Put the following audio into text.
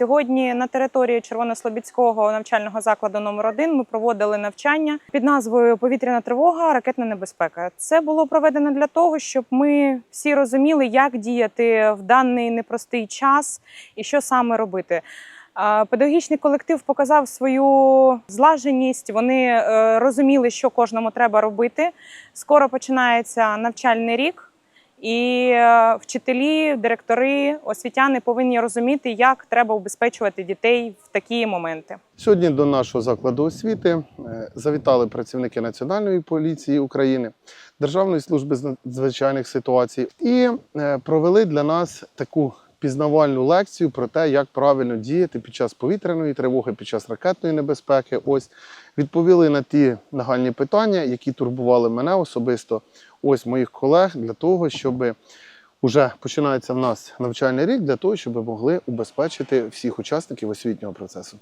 Сьогодні на території Червонослобідського навчального закладу номер 1 ми проводили навчання під назвою Повітряна тривога, ракетна небезпека. Це було проведено для того, щоб ми всі розуміли, як діяти в даний непростий час і що саме робити. Педагогічний колектив показав свою злаженість. Вони е, розуміли, що кожному треба робити. Скоро починається навчальний рік. І е, вчителі, директори, освітяни повинні розуміти, як треба убезпечувати дітей в такі моменти. Сьогодні до нашого закладу освіти е, завітали працівники Національної поліції України, Державної служби з надзвичайних ситуацій і е, провели для нас таку пізнавальну лекцію про те, як правильно діяти під час повітряної тривоги, під час ракетної небезпеки. Ось відповіли на ті нагальні питання, які турбували мене особисто, ось моїх колег, для того, щоб Уже починається в нас навчальний рік для того, щоб могли убезпечити всіх учасників освітнього процесу.